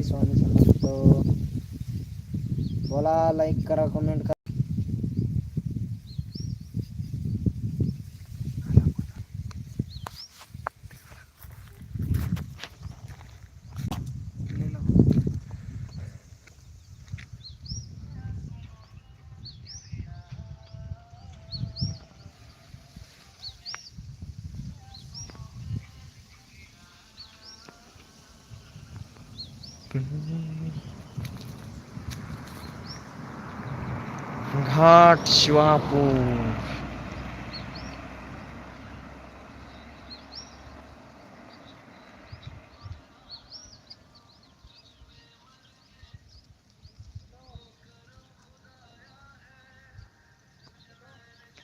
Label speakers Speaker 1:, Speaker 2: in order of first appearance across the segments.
Speaker 1: श्री स्वामी समर्थ. बोला लाईक करा कमेंट करा. घाट शिवापूर।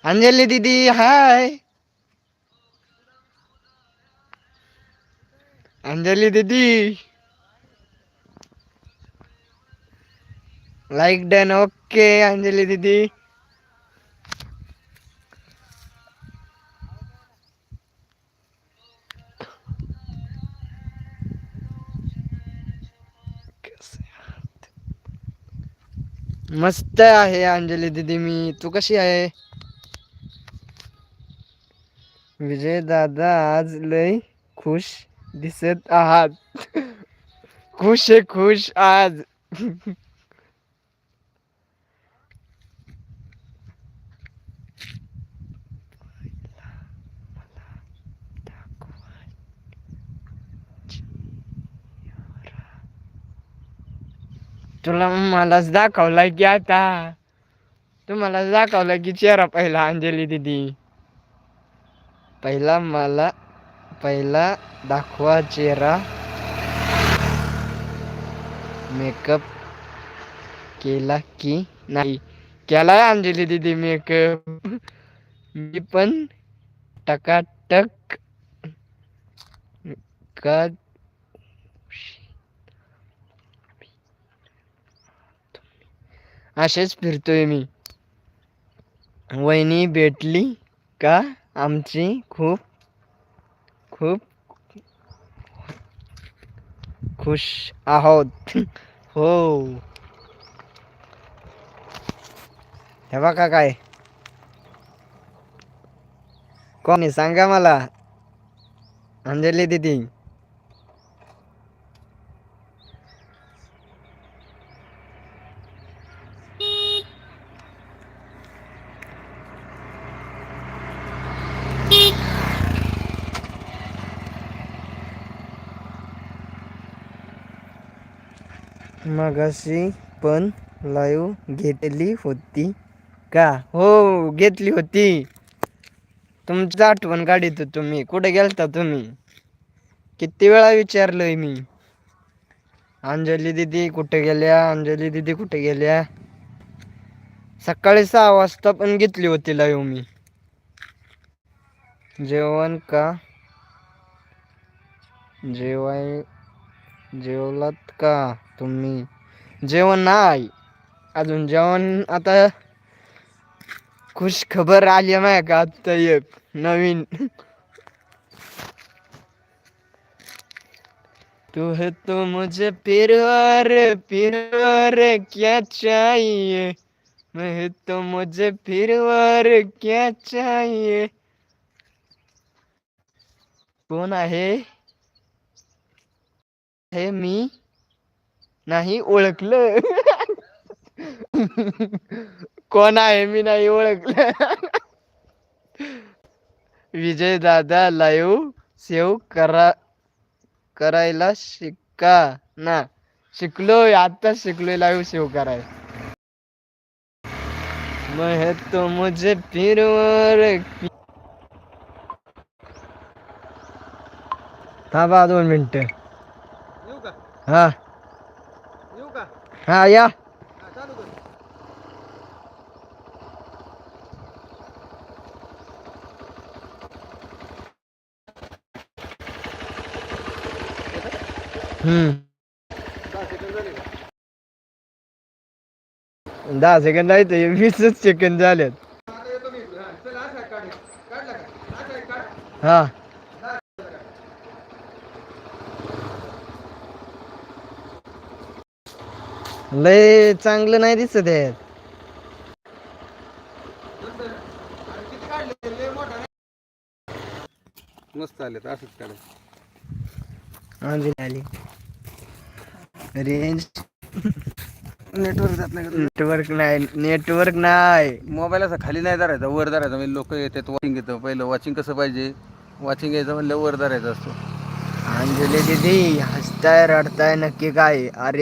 Speaker 1: अंजलि दीदी हाय। अंजलि दीदी। लाईक डन ओके अंजली दीदी मस्त आहे अंजली दीदी मी. तू कशी आहे? विजय दादा आज लय खुश दिसत आहात. खुश खुश आज. तुला मलाच दाखवला की आता. तुम्हालाच दाखवला की चेहरा पहिला अंजली दीदी. पहिला मला पहिला दाखवा चेहरा. मेकअप केला की नाही? केलाय अंजली दीदी मेकअप मी पण टकाटक. का असेच फिरतोय मी. वहिनी भेटली का? आमची खूप खूप खुश आहोत. हो. हे का काय. कोणी सांगा मला? अंजली दीदी. मगाशी पण लाईव्ह घेतली होती. का? हो घेतली होती. तुमची आठवण काढित तुम्ही. कुठे गेलता तुम्ही? किती वेळा विचारलोय मी. अंजली दीदी कुठे गेल्या? अंजली दीदी कुठे गेल्या? सकाळी सहा वाजता पण घेतली होती लाईव्ह मी. जेवण का? जेवाय जेवलात का तुम्ही? जेवण नाही. अजून जेवण आता खुश खबर आली माय का आता एक नवीन. तू है तो मुझे फिर और क्या चाहिए? मैं है तो मुझे फिर क्या चाहिए? कोण आहे? हे मी नाही ओळखलं. कोण आहे मी नाही ओळखलं. विजय दादा लाईव्ह सेव्ह करा करायला शिका ना. शिकलोय आता शिकलोय लाईव्ह सेव्ह कराय मैं है तो मुझे फिर थांबा दोन मिनिटं.
Speaker 2: का?
Speaker 1: हा।
Speaker 2: येऊ का?
Speaker 1: हा या।
Speaker 2: हा, चालू कर।
Speaker 1: हम्म।
Speaker 2: दहा सेकंद झाले का?
Speaker 1: दहा सेकंद आहे ते वीसच सेकंद झालेत.
Speaker 2: आता येतो मी इकडे. हा, चल असा काढ काढला का? असा एक काढ.
Speaker 1: हा. लय चांगलं नाही दिसत
Speaker 2: नाही मस्त आले असंच काढायचं
Speaker 1: आली आली. रेंज
Speaker 2: नेटवर्क जात नाही
Speaker 1: नेटवर्क नाही नेटवर्क नाही.
Speaker 2: मोबाईल असा खाली नाही धरायचा वर धरायचा. म्हणजे लोक येतात वॉचिंग येतं पहिलं वॉचिंग कसं पाहिजे? वॉचिंग यायचं म्हणलं वर धरायचा असतो.
Speaker 1: अंजली दीदी हसताय रडताय नक्की काय? अरे